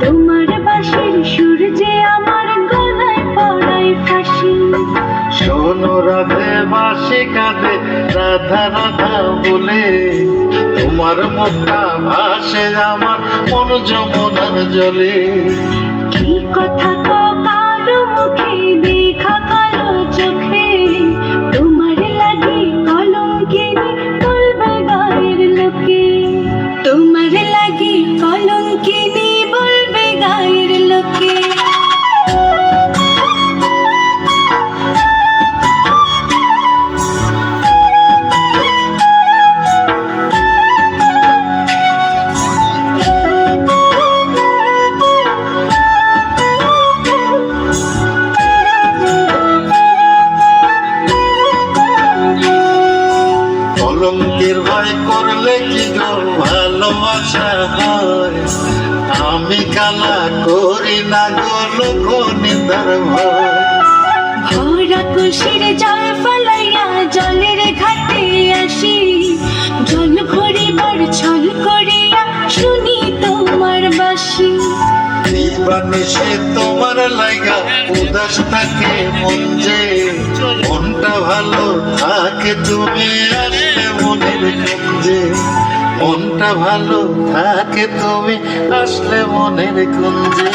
তোমার বাঁশির সুর যে আমার গলায় পড়ায় ফাঁসি। শোনো রাধে মাসে কাঁদে রাধা রাধা বলে। তোমার মুখটা ভাসে আমার মন যমনার জলে। কি কথা কারও মুখে? কলঙ্কের ভয় করলে কি ভালোবাসা হয়? আমি কালা করি না গো লোক নিন্দার ভয়। খুশির কুশির সে তোমার লাইগা, উদাস থাকে মন যে। মনটা ভালো থাকে তুমি আসলে মনের কুঞ্জে মনটা ভালো থাকে তুমি, আসলে মনের কুঞ্জে